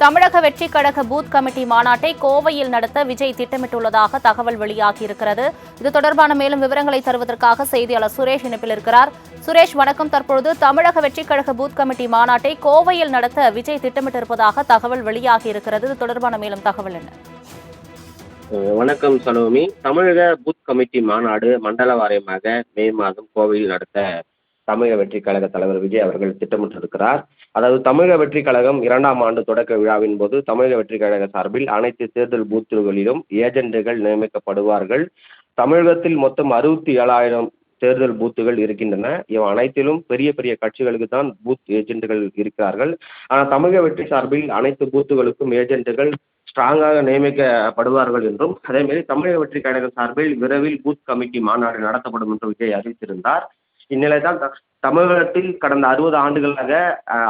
தமிழக வெற்றி கழக பூத் கமிட்டி மாநாட்டை கோவையில் நடத்த விஜய் திட்டமிட்டுள்ளதாக தகவல் வெளியாகியிருக்கிறது. இது தொடர்பான மேலும் விவரங்களை தருவதற்காக செய்தியாளர் சுரேஷ் இணைப்பில் இருக்கிறார். சுரேஷ் வணக்கம். தற்பொழுது தமிழக வெற்றி கழக பூத் கமிட்டி மாநாட்டை கோவையில் நடத்த விஜய் திட்டமிட்டிருப்பதாக தகவல் வெளியாகியிருக்கிறது. இது தொடர்பான மேலும் தகவல் என்ன? வணக்கம் சலோமி. தமிழக பூத் கமிட்டி மாநாடு மண்டல வாரியமாக மே மாதம் கோவையில் நடத்த தமிழக வெற்றிக் கழக தலைவர் விஜய் அவர்கள் திட்டமிட்டிருக்கிறார். அதாவது தமிழக வெற்றி கழகம் இரண்டாம் ஆண்டு தொடக்க விழாவின் போது தமிழக வெற்றிக் கழக சார்பில் அனைத்து தேர்தல் பூத்துகளிலும் ஏஜெண்டுகள் நியமிக்கப்படுவார்கள். தமிழகத்தில் மொத்தம் அறுபத்தி ஏழாயிரம் தேர்தல் பூத்துகள் இருக்கின்றன. இவ் அனைத்திலும் பெரிய பெரிய கட்சிகளுக்கு தான் பூத் ஏஜெண்டுகள் இருக்கிறார்கள். ஆனால் தமிழக வெற்றி சார்பில் அனைத்து பூத்துகளுக்கும் ஏஜென்ட்டுகள் ஸ்ட்ராங்காக நியமிக்கப்படுவார்கள் என்றும் அதேமாரி தமிழக வெற்றி கழக சார்பில் விரைவில் பூத் கமிட்டி மாநாடு நடத்தப்படும் என்று விஜய் அறிவித்திருந்தார். இந்நிலைதான் த- தமிழகத்தில் கடந்த அறுபது ஆண்டுகளாக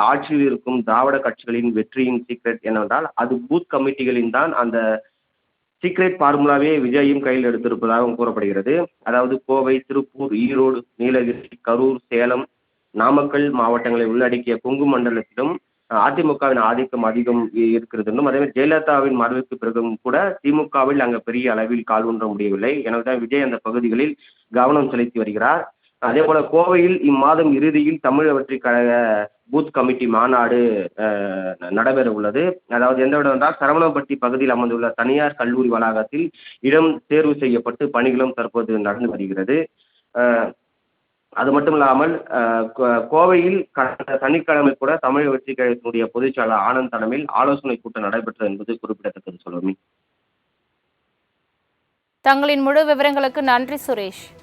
ஆட்சியில் இருக்கும் திராவிட கட்சிகளின் வெற்றியின் சீக்ரெட் என்னவென்றால் அது பூத் கமிட்டிகளின் தான் அந்த சீக்ரெட் ஃபார்முலாவே விஜயும் கையில் எடுத்திருப்பதாகவும் கூறப்படுகிறது. அதாவது கோவை திருப்பூர் ஈரோடு நீலகிரி கரூர் சேலம் நாமக்கல் மாவட்டங்களை உள்ளடக்கிய கொங்கு மண்டலத்திலும் அதிமுகவின் ஆதிக்கம் அதிகம் இருக்கிறது என்றும் அதே மாதிரி ஜெயலலிதாவின் மறைவுக்கு பிறகும் கூட திமுகவில் அங்கே பெரிய அளவில் கால் ஊன்ற முடியவில்லை. எனவே தான் விஜய் அந்த பகுதிகளில் கவனம் செலுத்தி வருகிறார். அதேபோல கோவையில் இம்மாதம் இறுதியில் தமிழக வெற்றி கழக பூத் கமிட்டி மாநாடு நடைபெற உள்ளது. அதாவது எந்த இடம் என்றால் சரவணம்பட்டி பகுதியில் அமைந்துள்ள தனியார் கல்லூரி வளாகத்தில் இடம் தேர்வு செய்யப்பட்டு பணிகளும் தற்போது நடந்து வருகிறது. அது மட்டும் இல்லாமல் கோ- கோவையில் கடந்த சனிக்கிழமை கூட தமிழக வெற்றி கழகத்தினுடைய பொதுச்செயலாளர் ஆனந்த் தலைமையில் ஆலோசனை கூட்டம் நடைபெற்றது என்பது குறிப்பிடத்தக்கது சொல்லுமி தங்களின் முழு விவரங்களுக்கு நன்றி சுரேஷ்.